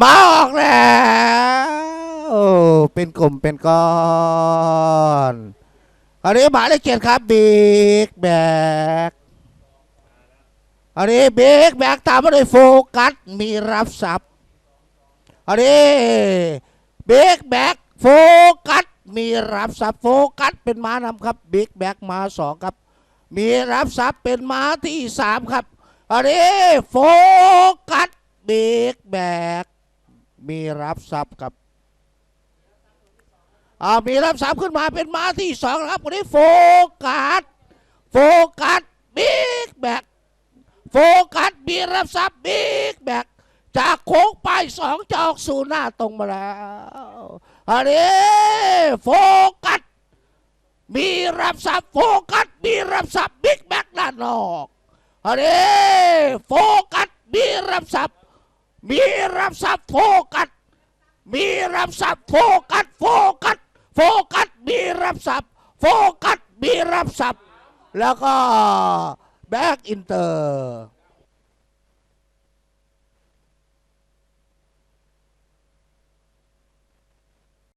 มาออกแล้วเป็นกลุ่มเป็นก้อนอันนี้หมายเลขเจ็ดครับบิ๊กแบกอันนี้บิ๊กแบกตามมาด้วยโฟกัสมีรับทรัพย์อันนี้บิ๊กแบกโฟกัสมีรับทรัพย์โฟกัสเป็นม้านำครับบิ๊กแบกมาสองครับ มีรับทรัพย์เป็นม้าที่สามครับอันนี้โฟกัสบิ๊กแบก มีรับทรัพย์ครับอ่ามีรับทรัพย์ขึ้นมาเป็นม้าที่สองครับวันนี้โฟกัสโฟกัสบิ๊กแบกโฟกัสมีรับทรัพย์บิ๊กแบกจากโค้งไปสองจะออกสู่หน้าตรงมาแล้วอันนี้โฟกัสมีรับทรัพย์โฟกัสมีรับทรัพย์บิ๊กแบกด้านนอกอันนี้โฟกัสมีรับทรัพย์ มีรับทรัพย์โฟกัส มีรับทรัพย์โฟกัส โฟกัส โฟกัส มีรับทรัพย์โฟกัส มีรับทรัพย์แล้วก็แบ็กอินเตอร์